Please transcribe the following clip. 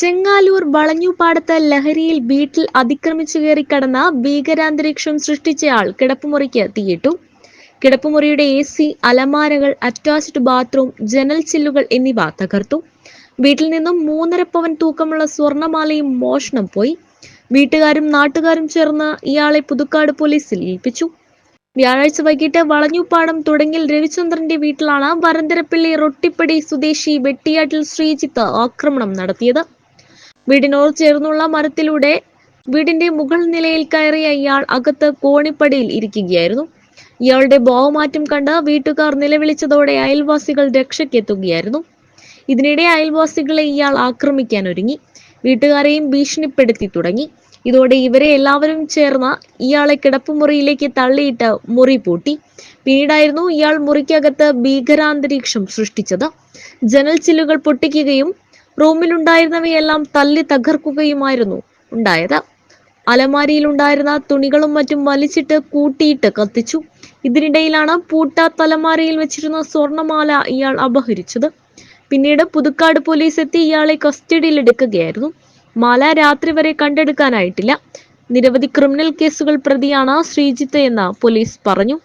ചെങ്ങാലൂർ വളഞ്ഞുപാടത്ത് ലഹരിയിൽ വീട്ടിൽ അതിക്രമിച്ചു കയറി കടന്ന ഭീകരാന്തരീക്ഷം സൃഷ്ടിച്ചയാൾ കിടപ്പുമുറിക്ക് തീയിട്ടു. കിടപ്പുമുറിയുടെ എ സി അലമാരകൾ അറ്റാച്ച്ഡ് ബാത്റൂം ജനൽ ചില്ലുകൾ എന്നിവ തകർത്തു. വീട്ടിൽ നിന്നും മൂന്നര പവൻ തൂക്കമുള്ള സ്വർണമാലയും മോഷണം പോയി. വീട്ടുകാരും നാട്ടുകാരും ചേർന്ന് ഇയാളെ പുതുക്കാട് പോലീസിൽ ഏൽപ്പിച്ചു. വ്യാഴാഴ്ച വൈകിട്ട് വളഞ്ഞുപാടം തുടങ്ങിൽ രവിചന്ദ്രന്റെ വീട്ടിലാണ് വരന്തരപ്പള്ളി റൊട്ടിപ്പടി സ്വദേശി വെട്ടിയാട്ടിൽ ശ്രീജിത്ത് ആക്രമണം നടത്തിയത്. വീടിനോട് ചേർന്നുള്ള മരത്തിലൂടെ വീടിന്റെ മുകൾ നിലയിൽ കയറിയ ഇയാൾ അകത്ത് കോണിപ്പടിയിൽ ഇരിക്കുകയായിരുന്നു. ഇയാളുടെ ഭാവമാറ്റം കണ്ട് വീട്ടുകാർ നിലവിളിച്ചതോടെ അയൽവാസികൾ രക്ഷയ്ക്കെത്തുകയായിരുന്നു. ഇതിനിടെ അയൽവാസികളെ ഇയാൾ ആക്രമിക്കാൻ ഒരുങ്ങി. വീട്ടുകാരെയും ഭീഷണിപ്പെടുത്തി തുടങ്ങി. ഇതോടെ ഇവരെ എല്ലാവരും ചേർന്ന് ഇയാളെ കിടപ്പുമുറിയിലേക്ക് തള്ളിയിട്ട് മുറി പൂട്ടി. പിന്നീടായിരുന്നു ഇയാൾ മുറിക്കകത്ത് ഭീകരാന്തരീക്ഷം സൃഷ്ടിച്ചത്. ജനൽ ചില്ലുകൾ പൊട്ടിക്കുകയും റൂമിലുണ്ടായിരുന്നവയെല്ലാം തല്ലി തകർക്കുകയുമായിരുന്നു. ഉണ്ടായത് അലമാരിയിലുണ്ടായിരുന്ന തുണികളും മറ്റും വലിച്ചിട്ട് കൂട്ടിയിട്ട് കത്തിച്ചു. ഇതിനിടയിലാണ് പൂട്ട തലമാരയിൽ വെച്ചിരുന്ന സ്വർണമാല ഇയാൾ അപഹരിച്ചത്. പിന്നീട് പുതുക്കാട് പോലീസ് എത്തി ഇയാളെ കസ്റ്റഡിയിലെടുക്കുകയായിരുന്നു. മാല രാത്രി വരെ കണ്ടെടുക്കാനായിട്ടില്ല. നിരവധി ക്രിമിനൽ കേസുകൾ പ്രതിയാണ് ശ്രീജിത്ത് എന്ന് പോലീസ് പറഞ്ഞു.